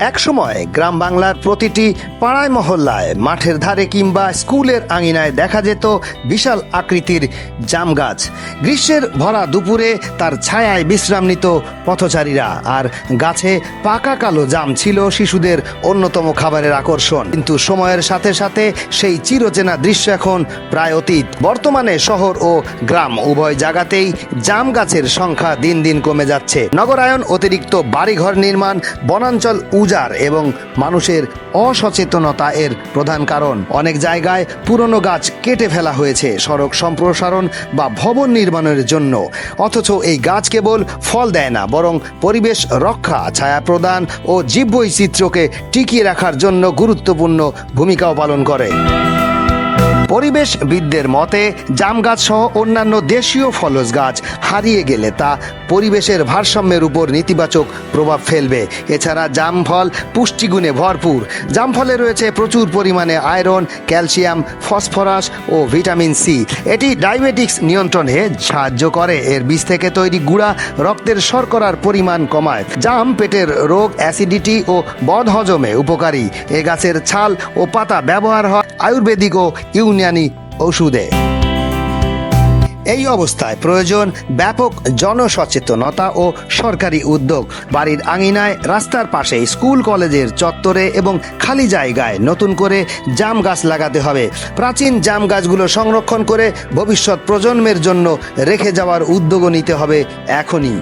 একসময় গ্রাম বাংলার প্রতিটি পাড়ায় মহল্লায়, মাঠের ধারে কিংবা স্কুলের আঙিনায় দেখা যেত বিশাল আকৃতির জাম গাছ। গ্রীষ্মের ভরা দুপুরে তার ছায়ায় বিশ্রাম নিত পথচারীরা আর গাছে পাকা কালো জাম ছিল শিশুদের অন্যতম খাবারের আকর্ষণ। কিন্তু সময়ের সাথে সাথে সেই চিরচেনা দৃশ্য এখন প্রায় অতীত। বর্তমানে শহর ও গ্রাম উভয় জায়গাতেই জাম গাছের সংখ্যা দিন দিন কমে যাচ্ছে। নগরায়ন অতিরিক্ত বাড়িঘর নির্মাণ, বনাঞ্চল উজাড় এবং মানুষের অসচেতনতা এর প্রধান কারণ। অনেক জায়গায় পুরনো গাছ কেটে ফেলা হয়েছে সড়ক সম্প্রসারণ বা ভবন নির্মাণের জন্য। অথচ এই গাছ কেবল ফল দেয় না, বরং পরিবেশ রক্ষা, ছায়া প্রদান ও জীববৈচিত্র্যকে টিকিয়ে রাখার জন্য গুরুত্বপূর্ণ ভূমিকাও পালন করে। পরিবেশবিদদের মতে, জাম গাছ সহ অন্যান্য দেশীয় ফলজ গাছ হারিয়ে গেলে তা পরিবেশের ভারসাম্যের উপর নেতিবাচক প্রভাব ফেলবে। এছাড়া জাম ফল পুষ্টিগুণে ভরপুর। জাম ফলে রয়েছে প্রচুর পরিমাণে আয়রন, ক্যালসিয়াম, ফসফরাস ও ভিটামিন সি। এটি ডায়াবেটিক্স নিয়ন্ত্রণে সাহায্য করে। এর বীজ থেকে তৈরি গুঁড়া রক্তের শর্করার পরিমাণ কমায়। জাম পেটের রোগ, অ্যাসিডিটি ও বদহজমে উপকারী। এ গাছের ছাল ও পাতা ব্যবহার হয় আয়ুর্বেদিক ও ইউনানি ওষুধে এই অবস্থায় প্রয়োজন ব্যাপক জনসচেতনতা ও সরকারি উদ্যোগ। বাড়ির আঙিনায় রাস্তার পাশে স্কুল, কলেজের চত্বরে এবং খালি জায়গায় নতুন করে জাম গাছ লাগাতে হবে। প্রাচীন জাম গাছগুলো সংরক্ষণ করে ভবিষ্যৎ প্রজন্মের জন্য রেখে যাওয়ার উদ্যোগও নিতে হবে এখনই।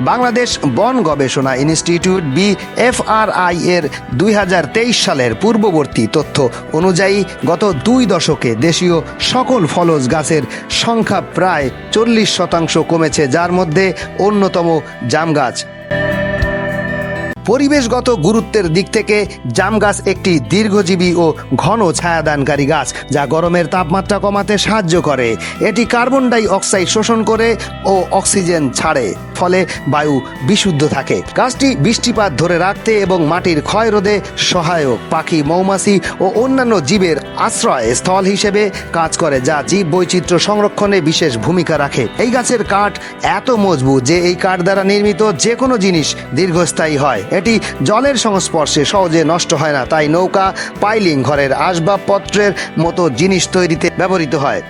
বাংলাদেশ বন গবেষণা ইনস্টিটিউট বি এফআরআই এর দুই হাজার তেইশ সালের পূর্ববর্তী তথ্য অনুযায়ী, গত দুই দশকে দেশীয় সকল ফলজ গাছের সংখ্যা প্রায় চল্লিশ শতাংশ কমেছে, যার মধ্যে অন্যতম জাম গাছ পরিবেশগত গুরুত্বের দিক থেকে জাম গাছ একটি দীর্ঘজীবী ও ঘন ছায়াদানকারী গাছ, যা গরমের তাপমাত্রা কমাতে সাহায্য করে। এটি কার্বন ডাই অক্সাইড শোষণ করে ও অক্সিজেন ছাড়ে, ফলে বায়ু বিশুদ্ধ থাকে। গাছটি বৃষ্টিপাত ধরে রাখতে এবং মাটির ক্ষয় রোধে সহায়ক পাখি, মৌমাছি ও অন্যান্য জীবের আশ্রয় স্থল হিসেবে কাজ করে, যা জীব বৈচিত্র্য সংরক্ষণে বিশেষ ভূমিকা রাখে। এই গাছের কাঠ এত মজবুত যে এই কাঠ দ্বারা নির্মিত যে কোনো জিনিস দীর্ঘস্থায়ী হয়। এটি জলের সংস্পর্শে সহজে নষ্ট হয় না। তাই নৌকা পাইলিং ঘরের আসবাবপত্রের মতো জিনিস তৈরিতে ব্যবহৃত হয়।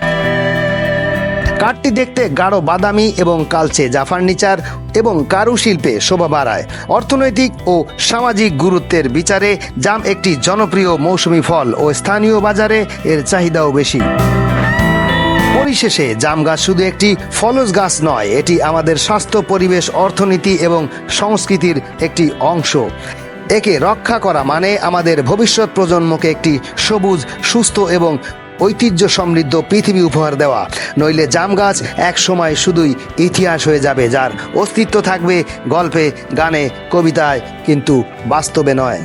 কাঠটি দেখতে গাঢ় বাদামি এবং কালচে যা ফার্নিচার এবং কারুশিল্পে শোভা বাড়ায়। অর্থনৈতিক ও সামাজিক গুরুত্বের বিচারে জাম একটি জনপ্রিয় মৌসুমি ফল ও স্থানীয় বাজারে এর চাহিদাও বেশি। পরিশেষে জাম গাছ শুধু একটি ফলজ গাছ নয়, এটি আমাদের স্বাস্থ্য, পরিবেশ, অর্থনীতি এবং সংস্কৃতির একটি অংশ। একে রক্ষা করা মানে আমাদের ভবিষ্যৎ প্রজন্মকে একটি সবুজ, সুস্থ এবং ঐতিহ্য সমৃদ্ধ পৃথিবী উপহার দেওয়া। নইলে জাম গাছ এক সময় শুধুই ইতিহাস হয়ে যাবে, যার অস্তিত্ব থাকবে গল্পে, গানে, কবিতায়, কিন্তু বাস্তবে নয়।